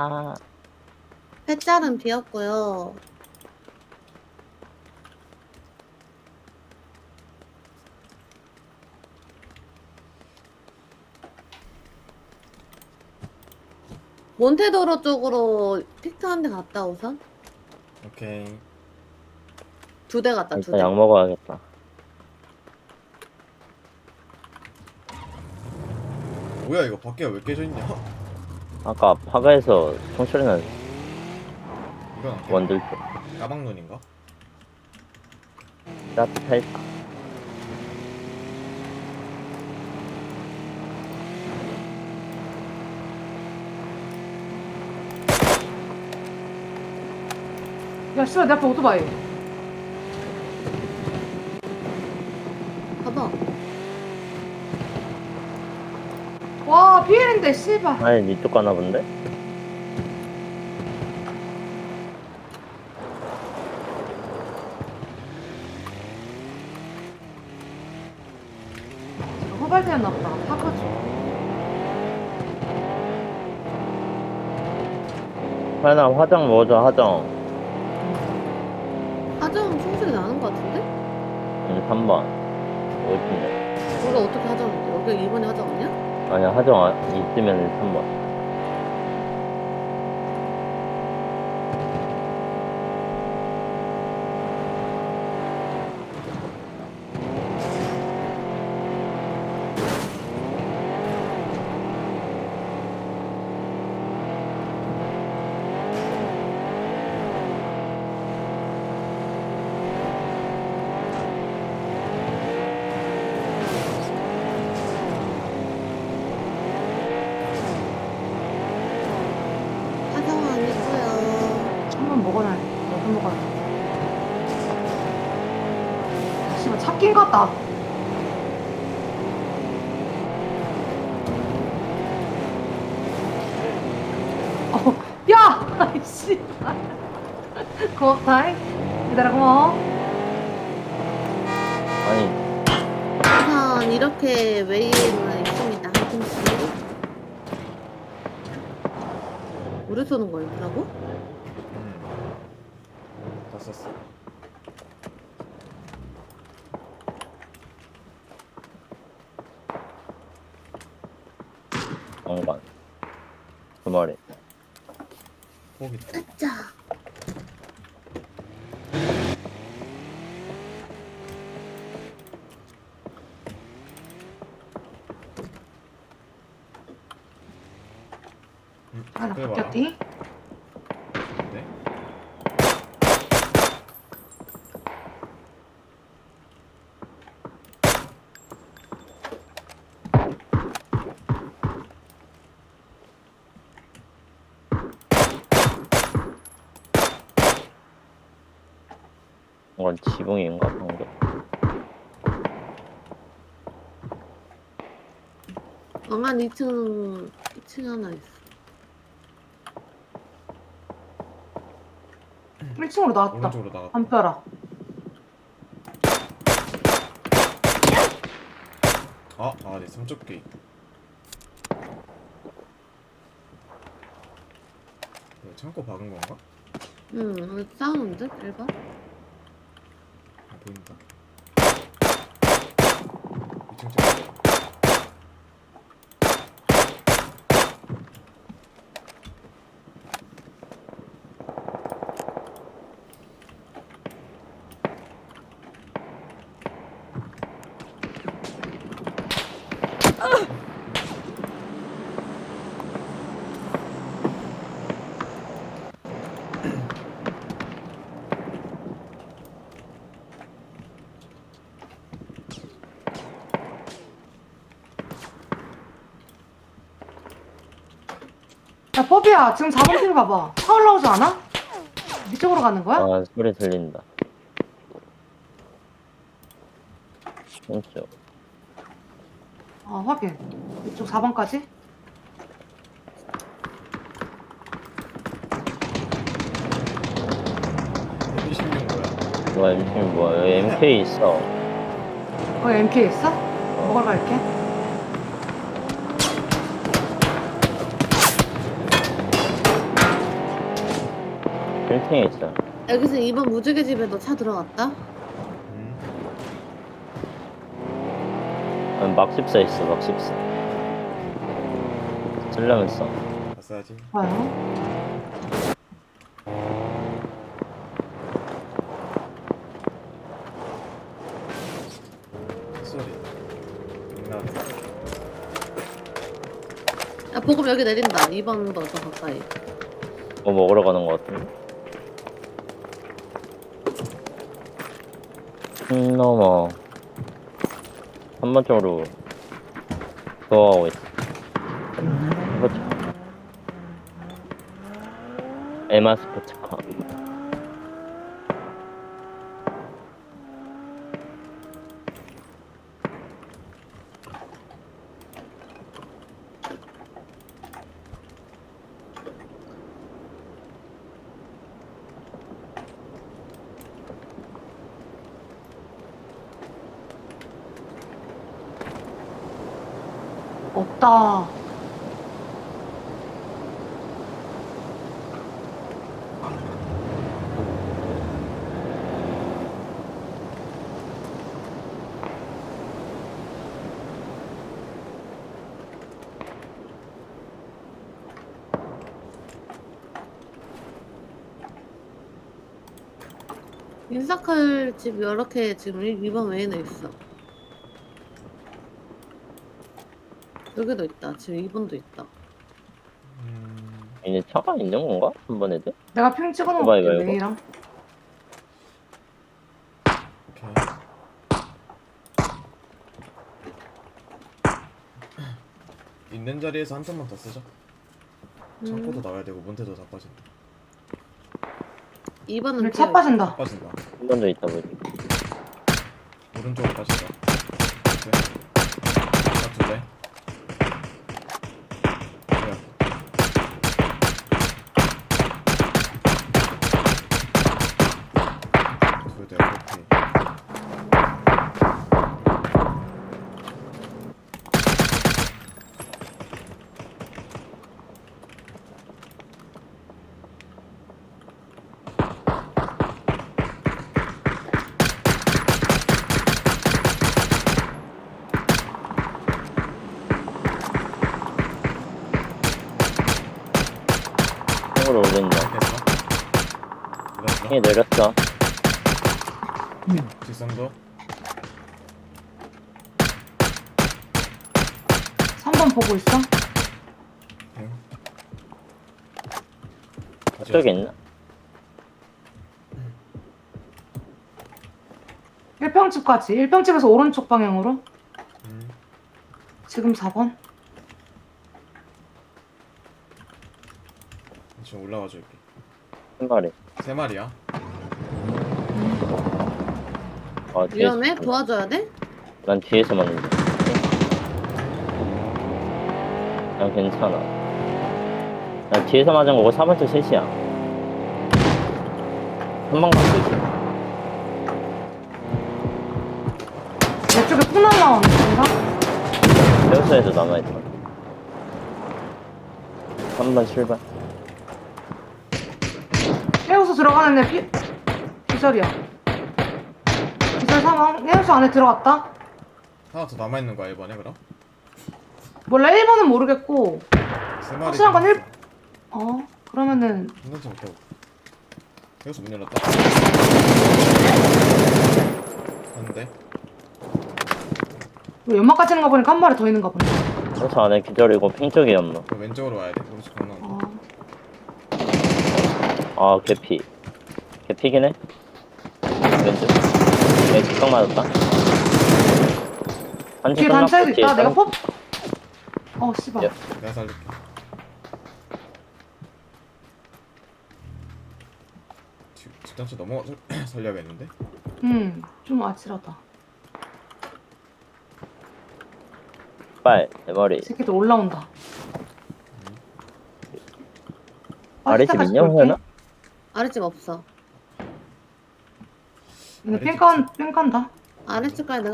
아, 폐짤은 비었고요. 몬테도로 쪽으로 픽트 한 대 갔다 우선 오케이. 두 대 갔다 두 일단 대. 약 먹어야겠다. 뭐야 이거 밖에가 왜 깨져 있냐? 아까 파가에서 총소리 나는 이건 안 깨. 원들 쪽. 까막눈인가? 따뜻했다. 야, 씨발, 내 앞에 오토바이. 봐봐. 와, 비엘인데, 씨발. 아니, 니쪽 가나 본데? 후발대였나 보다. 파커지. 하나 화장 먹어줘, 화장. 하정 총소리 나는 것 같은데? 응, 3번. 어딘데? 우리가 어떻게 하정인데? 여기가 2번에 하정 아니야? 아니야, 아- 있으면 3번. 하정은 아니고요. 한번 먹어놔야 돼. 씨발, 찾긴 같다. 어, 야! 아이씨. 고맙다. 기다려, 고마워. 아니, 우선 이렇게 웨이는 있습니다. 한 팀씩. 우리 쏘는 거였다고? 썼어. 왕관. 두 마리. 자. 음, 아, 나 그래 봐라. 바뀌었디? 이건 지붕인가? 방금. 왕한 2층, 2층 하나 있어. 1층으로 나왔다. 오른쪽으로 나갔다. 한 뼈라. 아, 아, 네, 삼쪽기. 이거 창고 박은 건가? 응, 여기 싸우는데? 1번? 아, 보 뽀비야, 지금 4번 팀 가봐. 차 올라오지 않아? 이쪽으로 가는 거야? 아, 소리 들린다. 왼쪽. 어, 확인. 이쪽 4번까지? M16 뭐야? 뭐야, M16 뭐야? 여기 MK 있어. 거기 MK 있어? 먹으러 갈게. 1층에 있어. 여기서 2번 무지개 집에도 차 들어갔다? 음. 음, 막14 있어, 막 14. 쓰려면 써. 봤어야지. 봐요. 소리. 나 야 보급 여기 내린다 2번도 더 가까이 뭐 먹으러 가는 것 같은데. 음, 넘어. 3번 쪽으로 도와가고 있어. 스포츠카. 에마 스포츠카. 없다. 인사클 집 이렇게 지금 2번 외에는 있어 여기도 있다 지금 2번도 있다 음. 이제 차가 있는 건가? 3번 애들? 내가 핑 찍어놓은 봐봐, 이거. 오케이. 있는 자리에서 한 턴만 더 쓰자. 창고도 음, 나와야 되고 몬테도 다 빠진다. 2번은 오늘 차 빠진다. 다 빠진다. 3번도 있다 보지. 오른쪽으로 빠진다. 오케이. 하나 둘 대. 쪽으로 오른다. 됐어. 에 내렸어. 내렸어. 직선도. 3번 보고 있어? 응. 저쪽에 있나? 1평집까지. 1평집에서 오른쪽 방향으로. 음. 지금 4번. 지금 올라가 줄게. 한 마리. 세 마리야. 아, 뒤에서 위험해? 맞는다. 도와줘야 돼? 난 뒤에서 맞는다. 난 괜찮아. 난 뒤에서 맞은 거고 4번째 셋이야. 한방 갖고 있어. 내 쪽에 푸 날라오는 건가? 페어스에도 남아있다. 3번 출발. 해우소 들어가는 애 피... 기절이야. 기절 상황. 해우소 안에 들어갔다. 하나 더 남아 있는 거야 이번에 그럼? 몰라 1번은 모르겠고. 세 마리. 확실한 건 일- 어 그러면은 한번더 못하고. 여기서 문 열었다. 봤는데 왜 연막 까지는 거 보니까 한 마리 더 있는가 보네. 페어스 안에 기절이고 핑 쪽이 없노. 그 왼쪽으로 와야 돼. 오른쪽 건너. 어. 아, 개피. 개피긴 해. 왼쪽. 내 직각 맞았다. 한지 뒤에 단차에도 있다. 내가 폭. 어 씨발. 예. 내가 살릴게. 집- 집단체 넘어 살려야겠는데? 음, 좀 아찔하다. 빨, 내 머리. 이 새끼들 올라온다. 아래집 빠질 있냐, 때까지 볼게. 호연 아? 아랫집 없어 근데 뺑깐 뺑깐다. 아랫집까지 내가